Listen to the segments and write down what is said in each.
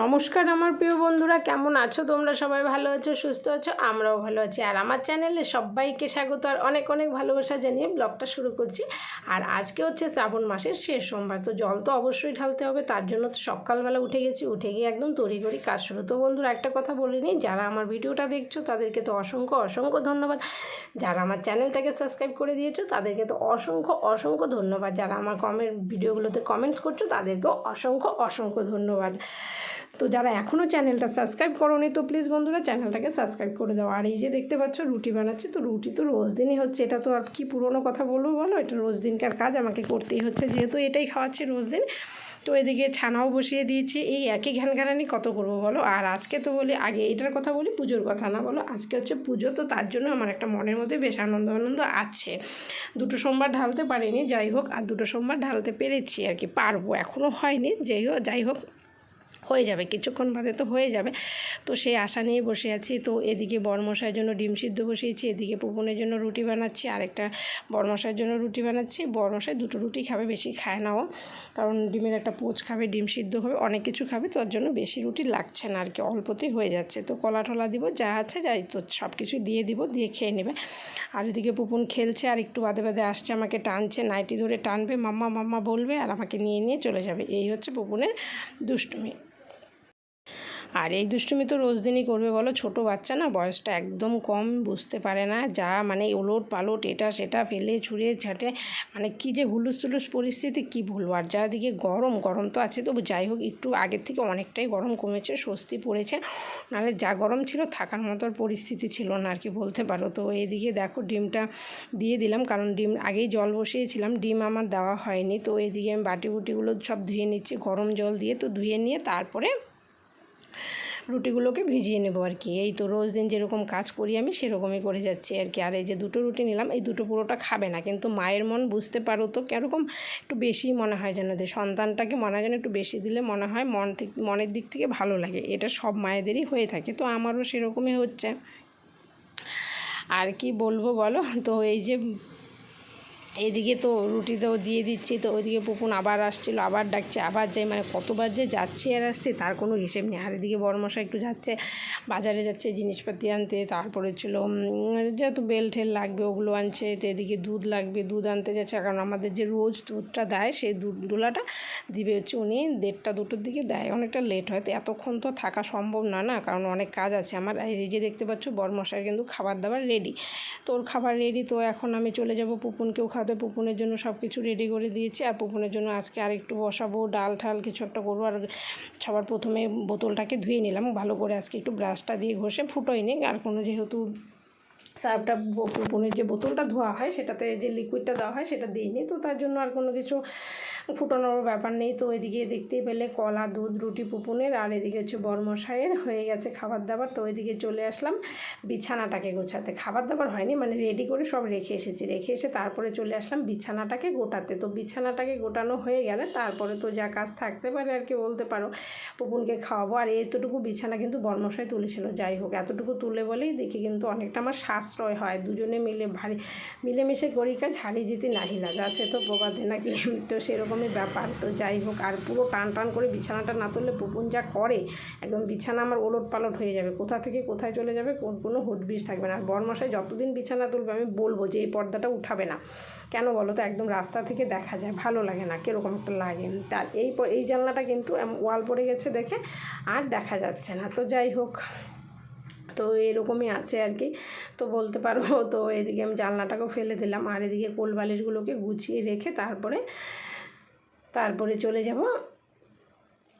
নমস্কার আমার প্রিয় বন্ধুরা, কেমন আছো? তোমরা সবাই ভালো আছো, সুস্থ আছো? আমরাও ভালো আছি। আর আমার চ্যানেলে সবাইকে স্বাগত আর অনেক অনেক ভালোবাসা জানিয়ে ব্লগটা শুরু করছি। আর আজকে হচ্ছে শ্রাবণ মাসের শেষ সোমবার, তো জল তো অবশ্যই ঢালতে হবে, তার জন্য তো সকালবেলা উঠে গেছি, উঠে গিয়ে একদম তড়ি ঘড়ি কাজ শুরু। তো বন্ধুরা, একটা কথা বলিনি যারা আমার ভিডিওটা দেখছ, তাদেরকে তো অসংখ্য অসংখ্য ধন্যবাদ। যারা আমার চ্যানেলটাকে সাবস্ক্রাইব করে দিয়েছ, তাদেরকে তো অসংখ্য অসংখ্য ধন্যবাদ। যারা আমার কমেন্ট, ভিডিওগুলোতে কমেন্ট করছ, তাদেরকেও অসংখ্য অসংখ্য ধন্যবাদ। তো যারা এখনও চ্যানেলটা সাবস্ক্রাইব করোনি, তো প্লিজ বন্ধুরা চ্যানেলটাকে সাবস্ক্রাইব করে দাও। আর এই যে দেখতে পাচ্ছ, রুটি বানাচ্ছে, তো রুটি তো রোজ দিনই হচ্ছে। এটা তো আর কি পুরনো কথা বলব বলো? এটা রোজ দিনকার কাজ, আমাকে করতেই হচ্ছে। যেহেতু এটাই খাওয়াচ্ছে রোজ দিন, তো এদিকে ছানাও বসিয়ে দিয়েছি। এই একই ঘ্যানঘ্যানানি কত করব বলো? আর আজকে তো বলি, আগে এটার কথা বলি, পুজোর কথা না বলো। আজকে হচ্ছে পুজো, তো তার জন্য আমার একটা মনের মধ্যে বেশ আনন্দ আনন্দ আছে। দুটো সোমবার ঢালতে পারিনি, যাই হোক, আর দুটো সোমবার ঢালতে পেরেছি আর কি। পারব এখনও হয়নি, যাই হোক যাই হোক হয়ে যাবে, কিছুক্ষণ বাদে তো হয়ে যাবে। তো সেই আশা নিয়ে বসে আছি। তো এদিকে বরমশাইয়ের জন্য ডিম সিদ্ধ বসিয়েছি, এদিকে পুপনের জন্য রুটি বানাচ্ছি, আরেকটা বরমশাইয়ের জন্য রুটি বানাচ্ছি। বরমশাই দুটো রুটি খাবে, বেশি খায় নাও কারণ ডিমের একটা পোচ খাবে, ডিম সিদ্ধ হবে, অনেক কিছু খাবে, তার জন্য বেশি রুটি লাগছে না আর কি, অল্পতেই হয়ে যাচ্ছে। তো কলা টলা দিব, যা আছে যাই, তো সব কিছু দিয়ে দিব, দিয়ে খেয়ে নেবে। আর এদিকে পুপুন খেলছে, আর একটু বাদে বাদে আসছে, আমাকে টানছে, নাইটি ধরে টানবে, মাম্মা মাম্মা বলবে, আর আমাকে নিয়ে নিয়ে চলে যাবে। এই হচ্ছে পুপুনের দুষ্টুমি। আর এই দুষ্টুমি তো রোজ দিনই করবে বলো। ছোট বাচ্চা না, বয়সটা একদম কম, বুঝতে পারে না। যা মানে ওলট পালট, এটা সেটা ফেলে ছুঁড়ে ঝাঁটে মানে কি যে হুলুস তুলুস পরিস্থিতি, কি বলব? আর যাদিকে গরম গরম তো আছে, তবু যাই হোক, একটু আগের থেকে অনেকটাই গরম কমেছে, স্বস্তি পড়েছে। নাহলে যা গরম ছিল, থাকার মতো পরিস্থিতি ছিল না আর কি, বলতে পারো। তো এদিকে দেখো, ডিমটা দিয়ে দিলাম, কারণ ডিম আগেই জল বসিয়েছিলাম, ডিম আমার দেওয়া হয়নি। তো এদিকে আমি বাটি বুটিগুলো সব ধুয়ে নিচ্ছি, গরম জল দিয়ে। তো ধুয়ে নিয়ে তারপরে রুটিগুলোকে ভিজিয়ে নেব আর কি। এই তো রোজ দিন যেরকম কাজ করি আমি, সেরকমই করে যাচ্ছি আর কি। আর এই যে দুটো রুটি নিলাম, এই দুটো পুরোটা খাবে না। কিন্তু মায়ের মন বুঝতে পারো তো, কীরকম একটু বেশি মনে হয় যেন যে সন্তানটাকে মনে হয় যেন একটু বেশি দিলে মনে হয় মন থেকে মনের দিক থেকে ভালো লাগে। এটা সব মায়েদেরই হয়ে থাকে, তো আমারও সেরকমই হচ্ছে। আর কি বলব বলো? তো এই যে এদিকে তো রুটি তো দিয়ে দিচ্ছি, তো ওইদিকে পুকুন আবার আসছিল, আবার ডাকছে, আবার যাই মানে কতবার যে যাচ্ছে আর আসছে, তার কোনো হিসেব নেই। আর এদিকে বড়মশা একটু যাচ্ছে, বাজারে যাচ্ছে জিনিসপাতি আনতে, তারপরে ছিল যেহেতু বেল ঠেল লাগবে ওগুলো আনছে, তো এদিকে দুধ লাগবে, দুধ আনতে যাচ্ছে, কারণ আমাদের যে রোজ দুধটা দেয়, সেই দুধ ডোলাটা দিবে হচ্ছে উনি, দেড়টা দুটোর দিকে দেয়, অনেকটা লেট হয়। তো এতক্ষণ তো থাকা সম্ভব না না? কারণ অনেক কাজ আছে আমার এই যে দেখতে পাচ্ছ, বড়মশাই কিন্তু খাবার দাবার রেডি তো ওর খাবার রেডি তো এখন আমি চলে যাব পুপুনকেও খাওয়াতে পুপনের জন্য সব কিছু রেডি করে দিয়েছি আর পুপনের জন্য আজকে আর একটু বসাবো, ডাল ঠাল কিছু একটা করব। আর সবার প্রথমে বোতলটাকে ধুয়ে নিলাম, ভালো করে আজকে একটু ব্রাশটা দিয়ে ঘষে ফুটোয়নি আর কোনো যেহেতু সার্ফটা পুকুনের যে বোতলটা ধোয়া হয়, সেটাতে যে লিকুইডটা দেওয়া হয়, সেটা দিইনি তো তার জন্য আর কোনো কিছু ফুটানোর ব্যাপার নেই। তো এদিকে দেখতেই পেলে কলা, দুধ, রুটি, পুপুনের আর এদিকে হচ্ছে বরমশাইয়ের হয়ে গেছে খাবার দাবার তো ওইদিকে চলে আসলাম বিছানাটাকে গোছাতে। খাবার দাবার হয়নি মানে রেডি করে সব রেখে এসেছি। রেখে এসে তারপরে চলে আসলাম বিছানাটাকে গোটাতে। তো বিছানাটাকে গোটানো হয়ে গেলে তারপরে তো যা কাজ থাকতে পারে আর কি বলতে পারো, পুপুনকে খাওয়াবো। আর এতটুকু বিছানা কিন্তু বর্মশাই তুলেছিল, যাই হোক, এতটুকু তুলে বলেই দেখি কিন্তু অনেকটা আমার সাশ্রয় হয়। দুজনে মিলে ভারী, মিলেমিশে করি কাজ, হারিয়ে যেতে নাহি লাগে। আছে তো প্রবাদে নাকি? তো সেরকমই ব্যাপার। তো যাই হোক, আর পুরো টান টান করে বিছানাটা না তুললে পুপুন যা করে, একদম বিছানা আমার ওলট পালট হয়ে যাবে। কোথা থেকে কোথায় চলে যাবে কোন কোনো হুটবিজ থাকবে না। আর বরমশাই যতদিন বিছানা তুলবে, আমি বলব যে এই পর্দাটা উঠাবে না। কেন বলো তো? একদম রাস্তা থেকে দেখা যায়, ভালো লাগে না, কীরকম একটা লাগে। তার এই এই জানলাটা কিন্তু ওয়াল পড়ে গেছে দেখে, আর দেখা যাচ্ছে না। তো যাই হোক, তো এরকমই আছে আর কি। তো বলতে পারো, তো এদিকে আমি জানলাটাকেও ফেলে দিলাম। আর এদিকে কোল বালিশগুলোকে গুছিয়ে রেখে তারপরে তারপরে চলে যাব।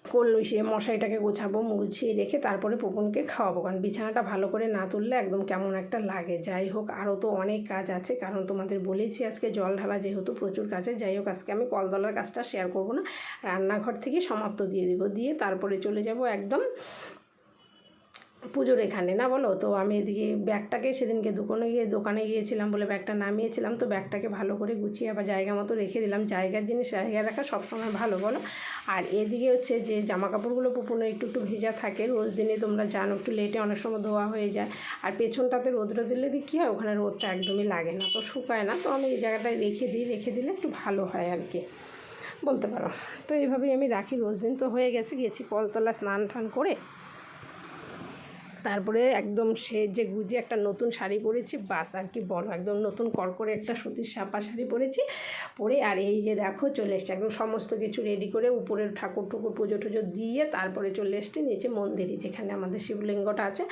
কোল সে মশাইটাকে গোছাবো গুছিয়ে রেখে তারপরে পুকুনকে খাওয়াবো। কারণ বিছানাটা ভালো করে না তুললে একদম কেমন একটা লাগে। যাই হোক, আরও তো অনেক কাজ আছে। কারণ তোমাদের বলেছি আজকে জল ঢালা যেহেতু প্রচুর কাজে যাই হোক, আজকে আমি কলদলার কাজটা শেয়ার করব না। রান্নাঘর থেকে সমাপ্ত দিয়ে দিব। দিয়ে তারপরে চলে যাব একদম পুজোর এখানে, না বলো? তো আমি এদিকে ব্যাগটাকে সেদিনকে দোকানে গিয়ে, দোকানে গিয়েছিলাম বলে ব্যাগটা নামিয়েছিলাম। তো ব্যাগটাকে ভালো করে গুছিয়ে আবার জায়গা মতো রেখে দিলাম। জায়গার জিনিস জায়গায় রাখা সবসময় ভালো, বলো? আর এদিকে হচ্ছে যে জামা কাপড়গুলো পুপুনের একটু একটু ভেজা থাকে, রোজ দিনে তোমরা জানো একটু লেটে অনেক সময় ধোয়া হয়ে যায়। আর পেছনটাতে রোদটা দিলে দিই কী হয়? ওখানে রোদটা একদমই লাগে না, তো শুকায় না। তো আমি এই জায়গাটায় রেখে দিই, রেখে দিলে একটু ভালো হয় আর কি। বলতে পারো। তো এইভাবেই আমি রাখি। রোজ দিন তো হয়ে গেছে গেছি কলতলা স্নান টান করে। তারপরে একদম সে যে গুজে একটা নতুন শাড়ি পরেছি, বাস আর কি বলো, একদম নতুন করকরে একটা সুতির সাপা শাড়ি পরেছি, পরে আর এই যে দেখো চলে এসছে, একদম সমস্ত কিছু রেডি করে উপরের ঠাকুর টুকুর পুজো টুজো দিয়ে তারপরে চলে এসছে নিচে মন্দিরে, যেখানে আমাদের শিবলিঙ্গটা আছে,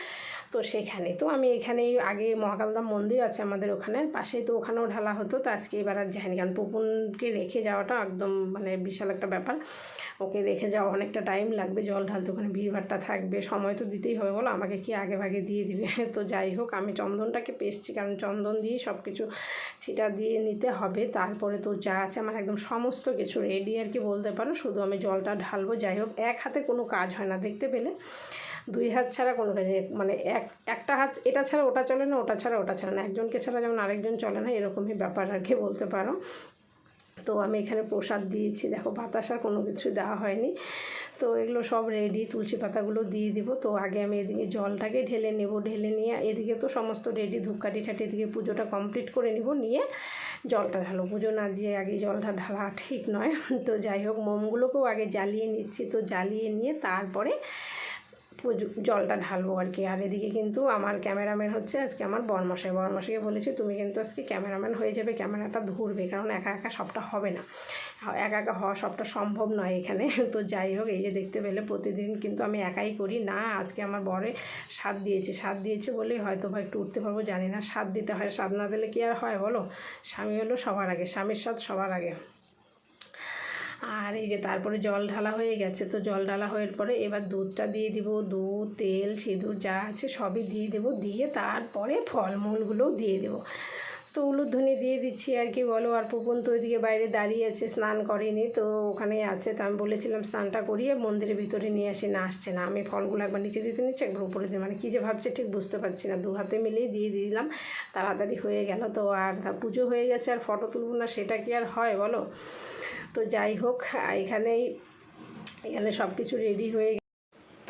তো সেখানে। তো আমি এখানেই আগে মহাকালদাম মন্দির আছে আমাদের ওখানে পাশেই তো ওখানেও ঢালা হতো, তো আজকে এবার আর যায়নি কারণ পুপুনকে রেখে যাওয়াটা একদম মানে বিশাল একটা ব্যাপার। ওকে রেখে যাওয়া অনেকটা টাইম লাগবে, জল ঢালতে, ওখানে ভিড়ভাড়টা থাকবে, সময় তো দিতেই হবে বলো, আমাকে কি আগে ভাগে দিয়ে দিবে। তো যাই হোক, আমি চন্দনটাকে পেস্ছি কারণ চন্দন দিয়ে সব কিছু ছিটা দিয়ে নিতে হবে। তারপরে তো যা আছে, আমার একদম সমস্ত কিছু রেডি আর কি বলতে পারো। শুধু আমি জলটা ঢালবো। যাই হোক, এক হাতে কোনো কাজ হয় না, দেখতে পেলে। দুই হাত ছাড়া কোনো কাজ। মানে এক, একটা হাত, এটা ছাড়া ওটা চলে না, ওটা ছাড়া ওটা চলে না। একজনকে ছাড়া যেমন আরেকজন চলে না, এরকমই ব্যাপার আর কি বলতে পারো। তো আমি এখানে প্রসাদ দিয়েছি। দেখো বাতাসার কোনো কিছু দেওয়া হয়নি। তো এগুলো সব রেডি তুলসী পাতাগুলো দিয়ে দিব। তো আগে আমি এদিকে জলটাকে ঢেলে নেব, ঢেলে নিয়ে এদিকে তো সমস্ত রেডি ধূপকাঠি ঠাটি এদিকে পুজোটা কমপ্লিট করে নিব, নিয়ে জলটা ঢালো পুজো না দিয়ে আগে জলটা ঢালা ঠিক নয়। তো যাই হোক, মোমগুলোকেও আগে জ্বালিয়ে নিচ্ছি। তো জ্বালিয়ে নিয়ে তারপরে জলটা ঢালবো আর কি। আর এদিকে কিন্তু আমার ক্যামেরাম্যান হচ্ছে আজকে আমার বরমশাই। বরমশাইকে বলেছি, তুমি কিন্তু আজকে ক্যামেরাম্যান হয়ে যাবে, ক্যামেরাটা ধরবে, কারণ একা একা সবটা হবে না। একা একা হওয়া সবটা সম্ভব নয় এখানে। তো যাই হোক, এই যে দেখতে পেলে প্রতিদিন কিন্তু আমি একাই করি। না, আজকে আমার বরে স্বাদ দিয়েছে। স্বাদ দিয়েছে বলেই হয়তো বা একটু উঠতে পারব, জানি না। স্বাদ দিতে হয়, স্বাদ না দিলে কি আর হয় বলো? স্বামী হলো সবার আগে, স্বামীর সাথ সবার আগে। আর এই যে তারপরে জল ঢালা হয়ে গেছে, তো জল ঢালা হওয়ার পরে এবার দুধটা দিয়ে দিব, দুধ, তেল, সিঁদুর যা আছে সবই দিয়ে দেবো, দিয়ে তারপরে ফলমূলগুলোও দিয়ে দেবো। তো উলুধ্বনি দিয়ে দিচ্ছি আর কি, বলো। আর পুপন তো ওইদিকে বাইরে দাঁড়িয়ে আছে, স্নান করেনি, তো ওখানেই আছে। তো আমি বলেছিলাম স্নানটা করিয়ে মন্দিরের ভিতরে নিয়ে আসি, না আসছে না। আমি ফলগুলো একবার নিচে দিতে নিচ্ছি, একবার উপরে দিই মানে কী যে ভাবছে ঠিক বুঝতে পারছি না। দু হাতে মিলেই দিয়ে দিলাম, তাড়াতাড়ি হয়ে গেল। তো আর পুজো হয়ে গেছে, আর ফটো তুলব না, সেটা কি আর হয়, বলো? তো যাই হোক, এখানেই, এখানে সব কিছু রেডি হয়ে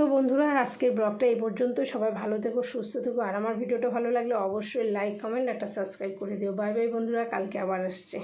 তো বন্ধুরা, আজকের ব্লগটা এই পর্যন্ত। সবাই ভালো থেকো, সুস্থ থেকো। আর আমার ভিডিওটা ভালো লাগলে অবশ্যই লাইক কমেন্ট একটা সাবস্ক্রাইব করে দিও। বাই বাই বন্ধুরা, কালকে আবার আসছে।